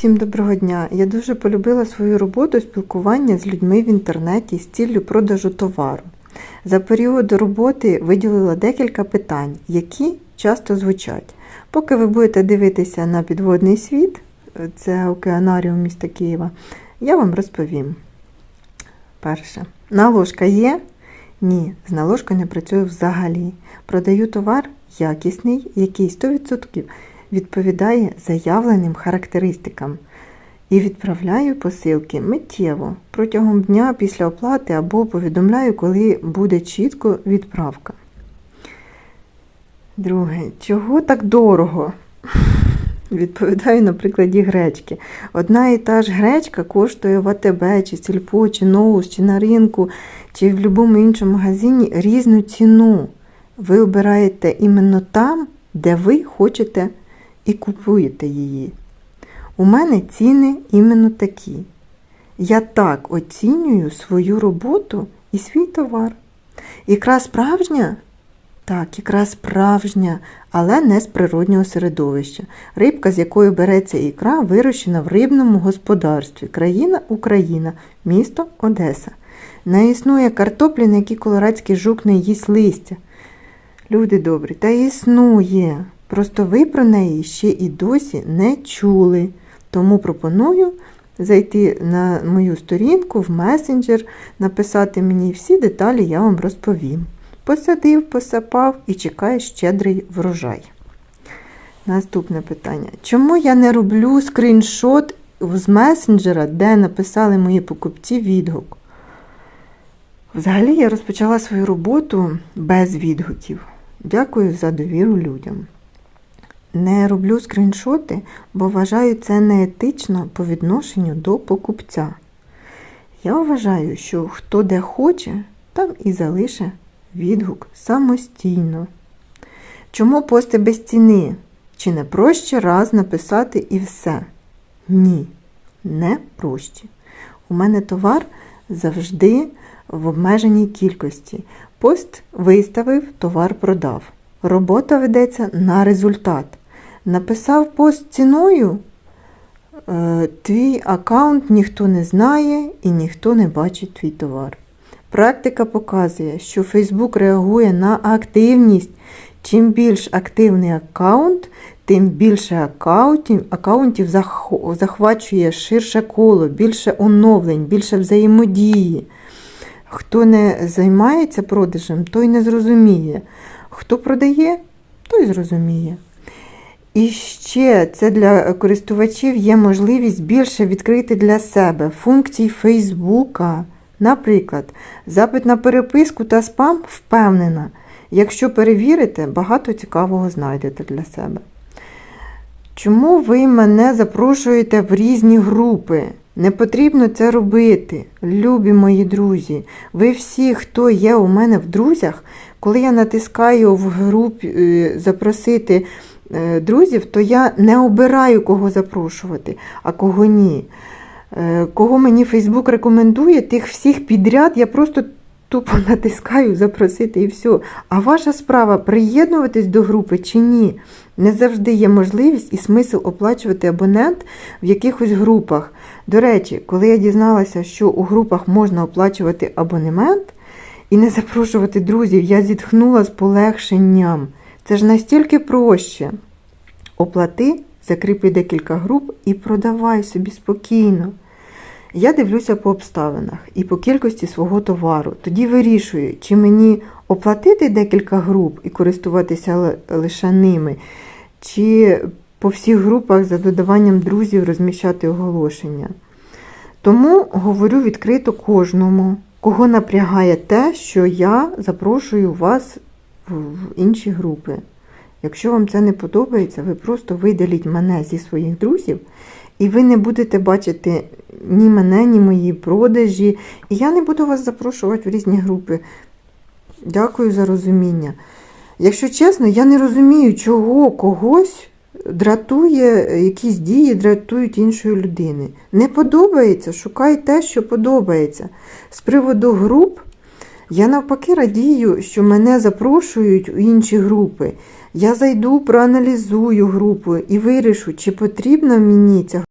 Всім доброго дня! Я дуже полюбила свою роботу спілкування з людьми в інтернеті з ціллю продажу товару. За період роботи виділила декілька питань, які часто звучать. Поки ви будете дивитися на підводний світ, це океанаріум міста Києва, я вам розповім. Перше. Наложка є? Ні, з наложкою не працюю взагалі. Продаю товар якісний, який 100% відповідає заявленим характеристикам. І відправляю посилки миттєво протягом дня після оплати або повідомляю, коли буде чітко відправка. Друге, чого так дорого? Відповідаю на прикладі гречки. Одна і та ж гречка коштує в АТБ, чи Сільпо, чи Ноус, чи на ринку, чи в будь-якому іншому магазині різну ціну. Ви обираєте іменно там, де ви хочете і купуєте її. У мене ціни іменно такі. Я так оцінюю свою роботу і свій товар. Ікра справжня? Так, ікра справжня, але не з природнього середовища. Рибка, з якої береться ікра, вирощена в рибному господарстві. Країна Україна, місто Одеса. Не існує картоплі, на якій колорадський жук не їсть листя. Люди добрі, та існує. Просто ви про неї ще і досі не чули. Тому пропоную зайти на мою сторінку в месенджер, написати мені всі деталі, я вам розповім. Посадив, посапав і чекає щедрий врожай. Наступне питання. Чому я не роблю скріншот з месенджера, де написали мої покупці відгук? Взагалі я розпочала свою роботу без відгуків. Дякую за довіру людям. Не роблю скріншоти, бо вважаю це неетично по відношенню до покупця. Я вважаю, що хто де хоче, там і залише відгук самостійно. Чому пости без ціни? Чи не проще раз написати і все? Ні, не проще. У мене товар завжди в обмеженій кількості. Пост виставив, товар продав. Робота ведеться на результат. Написав пост ціною, е, твій аккаунт ніхто не знає і ніхто не бачить твій товар. Практика показує, що Facebook реагує на активність. Чим більш активний аккаунт, тим більше аккаунтів, аккаунтів захвачує ширше коло, більше оновлень, більше взаємодії. Хто не займається продажем, той не зрозуміє. Хто продає, той зрозуміє. І ще це для користувачів є можливість більше відкрити для себе функцій Фейсбука. Наприклад, запит на переписку та спам впевнена. Якщо перевірите, багато цікавого знайдете для себе. Чому ви мене запрошуєте в різні групи? Не потрібно це робити, любі мої друзі. Ви всі, хто є у мене в друзях, коли я натискаю в групі запросити друзів, то я не обираю, кого запрошувати, а кого ні. Кого мені Фейсбук рекомендує, тих всіх підряд я просто тупо натискаю запросити і все. А ваша справа приєднуватись до групи чи ні? Не завжди є можливість і смисл оплачувати абонент в якихось групах. До речі, коли я дізналася, що у групах можна оплачувати абонемент і не запрошувати друзів, я зітхнула з полегшенням. Це ж настільки проще. Оплати, закріпи декілька груп і продавай собі спокійно. Я дивлюся по обставинах і по кількості свого товару. Тоді вирішую, чи мені оплатити декілька груп і користуватися лише ними, чи по всіх групах за додаванням друзів розміщати оголошення. Тому говорю відкрито кожному, кого напрягає те, що я запрошую вас в інші групи. Якщо вам це не подобається, ви просто видаліть мене зі своїх друзів, і ви не будете бачити ні мене, ні мої продажі. І я не буду вас запрошувати в різні групи. Дякую за розуміння. Якщо чесно, я не розумію, чого когось дратує, якісь дії дратують іншої людини. Не подобається, шукай те, що подобається. З приводу груп, я навпаки радію, що мене запрошують у інші групи. Я зайду, проаналізую групу і вирішу, чи потрібна мені ця